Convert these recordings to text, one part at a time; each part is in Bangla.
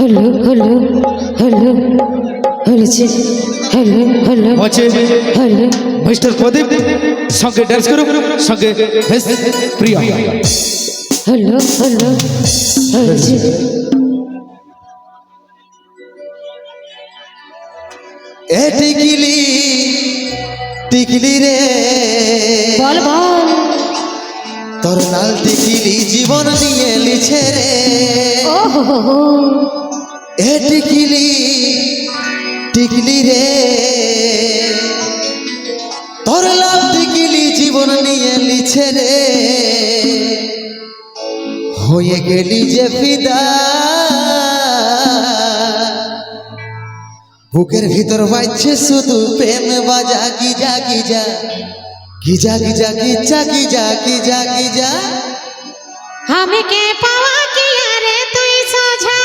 হ্যালো হ্যালো হ্যালো হয়েছে হ্যালো হ্যালো মঞ্চে হ্যালো মিস্টার প্রদীপ সঙ্গে ডান্স করুন সঙ্গে বেশ প্রিয়া। হ্যালো হ্যালো হয়েছে এ টিকিলি টিকিলি রে। বল বল। তোর লাল টিকিলি জীবন নিয়ে লিছে রে। ও হো হো এ টিকিলি টিকিলি রে। তোর লাল টিকিলি জীবন নিয়ে লিছে রে। হয়ে গেলি যে ফিদা। বুকের ভিতর বাজছে শুধু প্রেম, বাজা, গিজা গিজা। গিজা গিজা গিজা গিজা গিজা গিজা। আমি কে পাওয়া কি আরে যা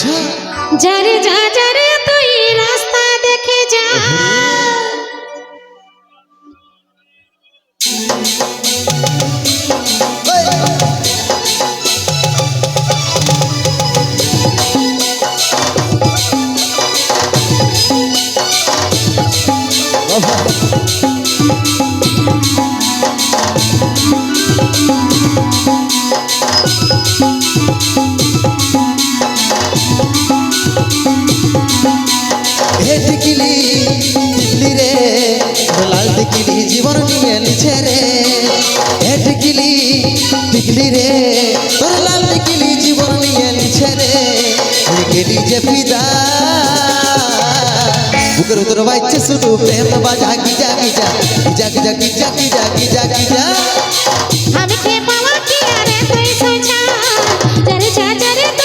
যা যারে যা যারে টিকিলি জীবন নিয়ে নিছে রে। হে টিকিলি টিকলি রে। তোর লাল টিকিলি জীবন নিয়ে নিছে রে। গেলি যে ফিদা। বুকের উত্তর বাজছে শুধু প্রেম, বাজা, গিজা গিজা। গিজা গিজা গিজা গিজা গিজা গিজা। আমি কে পাওয়া কি আরে তুই সোঝা যারে যা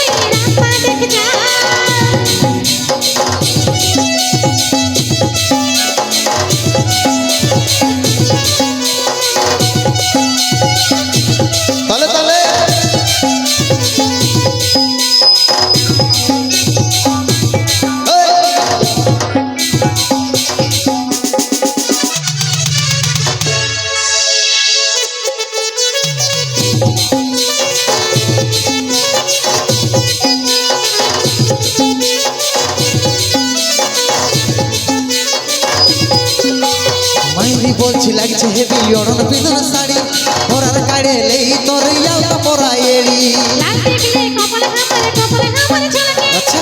বলছি লাগছে হেবি অরণ বিদন শাড়ি। ওরার কাড়ে লেই তোর ইয়াও তো পরা এড়ি। আচ্ছা।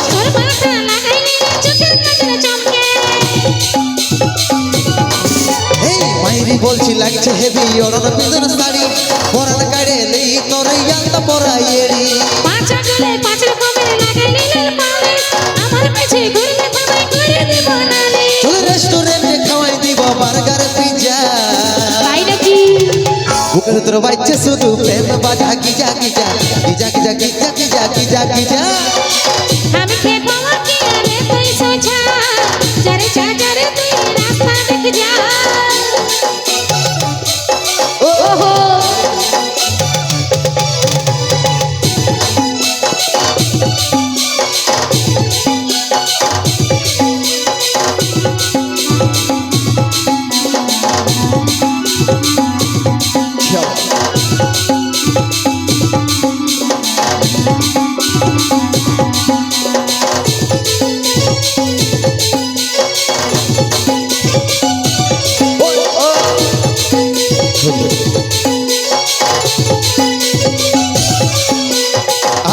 বলছি লাগছে হেবি অরণ বিদন শাড়ি। ওরার কাড়ে লেই তোর ইয়াও তো পরা এড়ি। বুকের তোর বাচ্চা শুধু প্রেম বাজা গিজা গিজা গিজা গিজা গিজা গিজা গিজা গিজা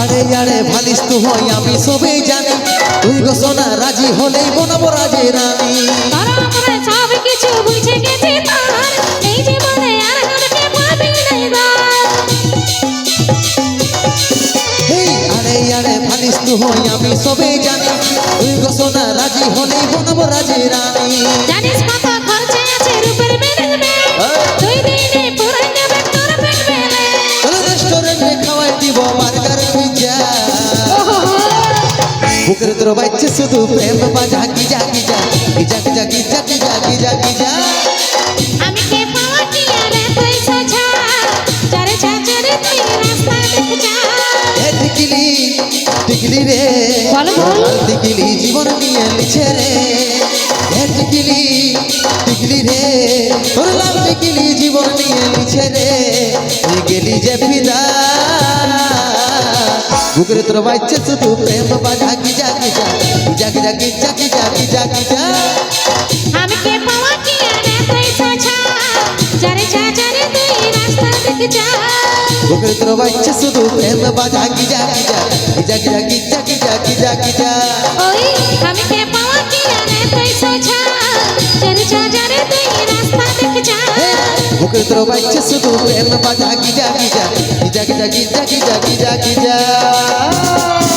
আরে আরে ভালিস তু হই আমি সবেই জানি। তুই গো সোনা রাজি হলেই বনাবো রাজে রানী। সব কিছু বুঝে গেছি এই জীবনে আর আরে ভালিস তু হই আমি সবেই জানি। তুই গো রাজি হলেই বনাবো রাজে রানী। জানিস কত খরচা আছে রূপের ম্যানেজমেন্ট দুই দিনে বুকের তোর বাচ্চা শুধু প্রেম বাজা গিজা গিজা গিজা গিজা গিজা গিজা গিজা গিজা। আমি কে পাওয়া কি আরে তুই সোঝা যারে যা তুই রাস্তা দেখে যা। এ টিকিলি টিকিলি রে বল, বল। লাল জীবন নিয়ে লিছে রে। এ টিকিলি টিকিলি রে তোর লাল টিকিলি জীবন নিয়ে লিছে রে। গেলি যে घुगरे तो बाइचे से तू प्रेम बाजा की जा की जा जा की जा की जा की जा की जा की जा हम के पावा की आने पैसा छा। चरे जा चरे तू रास्ता दिख जा। घुगरे तो बाइचे से तू प्रेम बाजा की जा की जा जा की जा की जा की जा की जा ओए हम के पावा की रे पैसा छा। বুকের তোর বাচ্চা শুধু প্রেম বাজা গিজা গিজা গিজা গিজা গিজা গিজা গিজা গিজা।